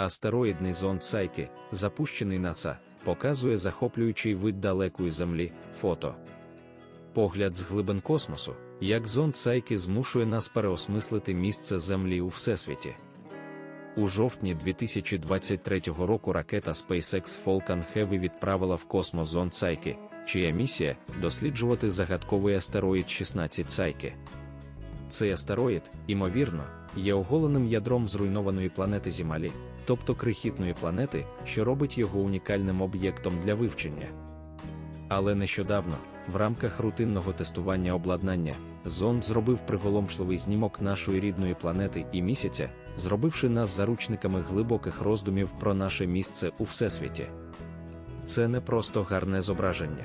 Астероїдний зонд Сайки, запущений НАСА, показує захоплюючий вид далекої Землі фото. Погляд з глибин космосу, як зонд Сайки змушує нас переосмислити місце Землі у Всесвіті. У жовтні 2023 року ракета SpaceX Falcon Heavy відправила в космос зонд Сайки, чия місія досліджувати загадковий астероїд 16 Сайки. Цей астероїд, імовірно, є оголеним ядром зруйнованої планети Зімалі, тобто крихітної планети, що робить його унікальним об'єктом для вивчення. Але нещодавно, в рамках рутинного тестування обладнання, зонд зробив приголомшливий знімок нашої рідної планети і місяця, зробивши нас заручниками глибоких роздумів про наше місце у всесвіті. Це не просто гарне зображення.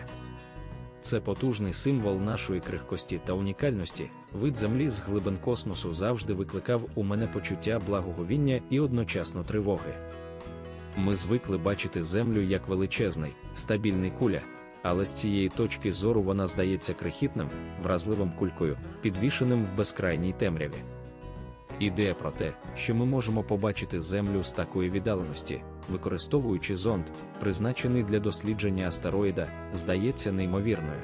Це потужний символ нашої крихкості та унікальності. Вид землі з глибин космосу завжди викликав у мене почуття благоговіння і одночасно тривоги. Ми звикли бачити землю як величезний, стабільний куля, але з цієї точки зору вона здається крихітним, вразливим кулькою, підвішеним в безкрайній темряві. Ідея про те, що ми можемо побачити Землю з такої віддаленості, використовуючи зонд, призначений для дослідження астероїда, здається неймовірною.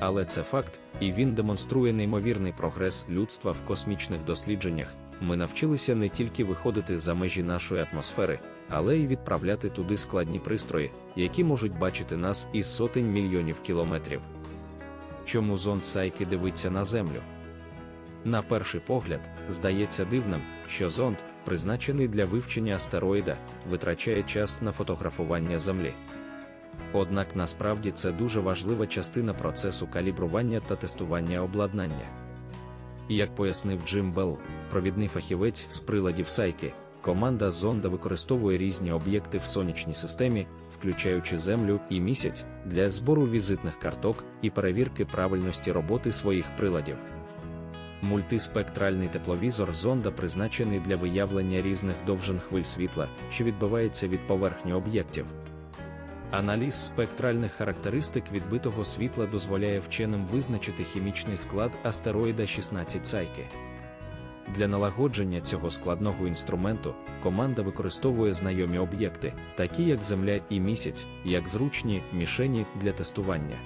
Але це факт, і він демонструє неймовірний прогрес людства в космічних дослідженнях. Ми навчилися не тільки виходити за межі нашої атмосфери, але й відправляти туди складні пристрої, які можуть бачити нас із сотень мільйонів кілометрів. Чому зонд Сайки дивиться на Землю? На перший погляд, здається дивним, що зонд, призначений для вивчення астероїда, витрачає час на фотографування Землі. Однак насправді це дуже важлива частина процесу калібрування та тестування обладнання. Як пояснив Джим Белл, провідний фахівець з приладів Сайки, команда зонда використовує різні об'єкти в сонячній системі, включаючи Землю і місяць, для збору візитних карток і перевірки правильності роботи своїх приладів. Мультиспектральний тепловізор зонда призначений для виявлення різних довжин хвиль світла, що відбивається від поверхні об'єктів. Аналіз спектральних характеристик відбитого світла дозволяє вченим визначити хімічний склад астероїда 16 Сайки. Для налагодження цього складного інструменту команда використовує знайомі об'єкти, такі як Земля і місяць, як зручні мішені для тестування.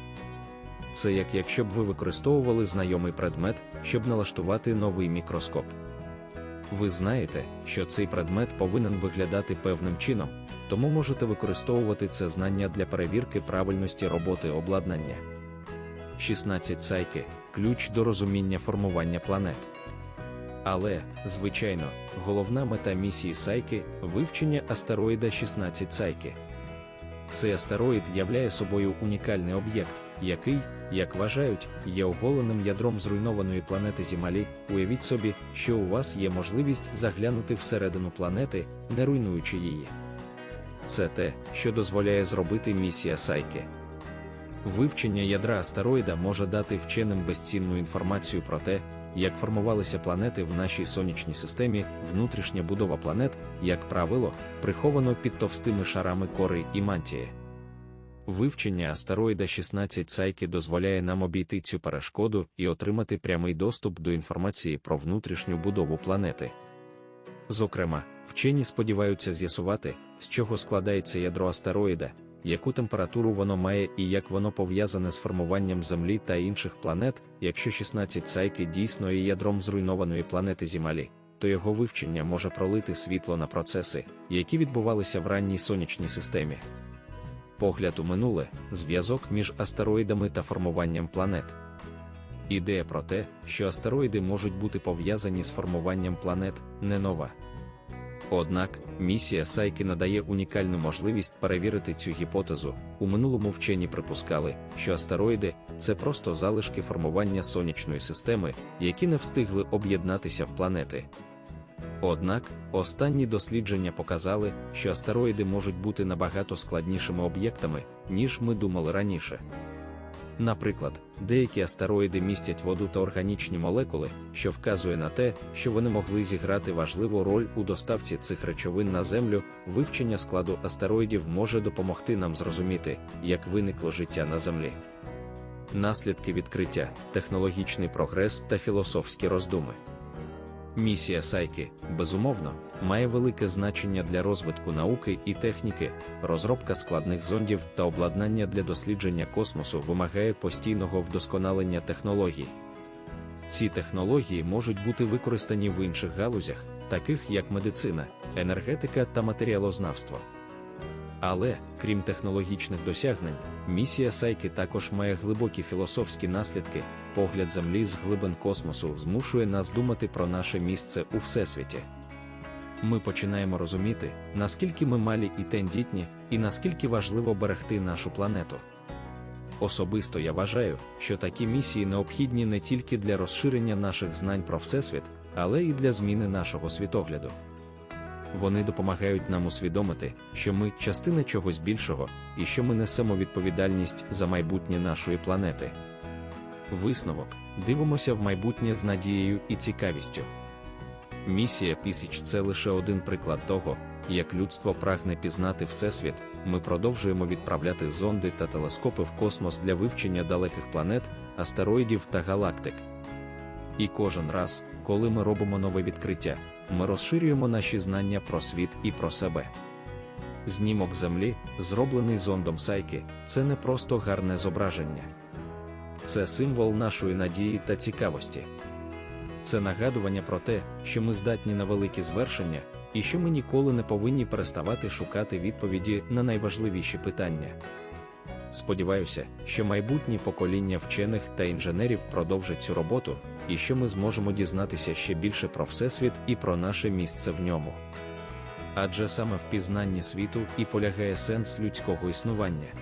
Це як якщо б ви використовували знайомий предмет, щоб налаштувати новий мікроскоп. Ви знаєте, що цей предмет повинен виглядати певним чином, тому можете використовувати це знання для перевірки правильності роботи обладнання. 16 сайки ключ до розуміння формування планет. Але, звичайно, головна мета місії Сайки вивчення астероїда 16 Сайки. Цей астероїд являє собою унікальний об'єкт, який, як вважають, є оголеним ядром зруйнованої планети Зімалі. Уявіть собі, що у вас є можливість заглянути всередину планети, не руйнуючи її. Це те, що дозволяє зробити місія Сайки. Вивчення ядра астероїда може дати вченим безцінну інформацію про те, як формувалися планети в нашій сонячній системі, внутрішня будова планет, як правило, приховано під товстими шарами кори і мантії. Вивчення астероїда 16 Сайки дозволяє нам обійти цю перешкоду і отримати прямий доступ до інформації про внутрішню будову планети. Зокрема, вчені сподіваються з'ясувати, з чого складається ядро астероїда, яку температуру воно має і як воно пов'язане з формуванням Землі та інших планет, якщо 16 Сайки дійсно є ядром зруйнованої планети Зімалі, то його вивчення може пролити світло на процеси, які відбувалися в ранній сонячній системі. Погляд у минуле зв'язок між астероїдами та формуванням планет. Ідея про те, що астероїди можуть бути пов'язані з формуванням планет, не нова. Однак, місія Сайки надає унікальну можливість перевірити цю гіпотезу. У минулому вчені припускали, що астероїди це просто залишки формування сонячної системи, які не встигли об'єднатися в планети. Однак, останні дослідження показали, що астероїди можуть бути набагато складнішими об'єктами, ніж ми думали раніше. Наприклад, деякі астероїди містять воду та органічні молекули, що вказує на те, що вони могли зіграти важливу роль у доставці цих речовин на Землю. Вивчення складу астероїдів може допомогти нам зрозуміти, як виникло життя на Землі. Наслідки відкриття, технологічний прогрес та філософські роздуми. Місія Сайки, безумовно, має велике значення для розвитку науки і техніки, розробка складних зондів та обладнання для дослідження космосу вимагає постійного вдосконалення технологій. Ці технології можуть бути використані в інших галузях, таких як медицина, енергетика та матеріалознавство. Але, крім технологічних досягнень, місія Сайки також має глибокі філософські наслідки. Погляд Землі з глибин космосу змушує нас думати про наше місце у всесвіті. Ми починаємо розуміти, наскільки ми малі і тендітні, і наскільки важливо берегти нашу планету. Особисто я вважаю, що такі місії необхідні не тільки для розширення наших знань про Всесвіт, але і для зміни нашого світогляду. Вони допомагають нам усвідомити, що ми частина чогось більшого і що ми несемо відповідальність за майбутнє нашої планети. Висновок дивимося в майбутнє з надією і цікавістю. Місія Пісіч це лише один приклад того, як людство прагне пізнати Всесвіт, ми продовжуємо відправляти зонди та телескопи в космос для вивчення далеких планет, астероїдів та галактик. І кожен раз, коли ми робимо нове відкриття, ми розширюємо наші знання про світ і про себе. Знімок Землі, зроблений зондом Сайки, це не просто гарне зображення. Це символ нашої надії та цікавості. Це нагадування про те, що ми здатні на великі звершення, і що ми ніколи не повинні переставати шукати відповіді на найважливіші питання. Сподіваюся, що майбутні покоління вчених та інженерів продовжать цю роботу, і що ми зможемо дізнатися ще більше про Всесвіт і про наше місце в ньому. Адже саме в пізнанні світу і полягає сенс людського існування.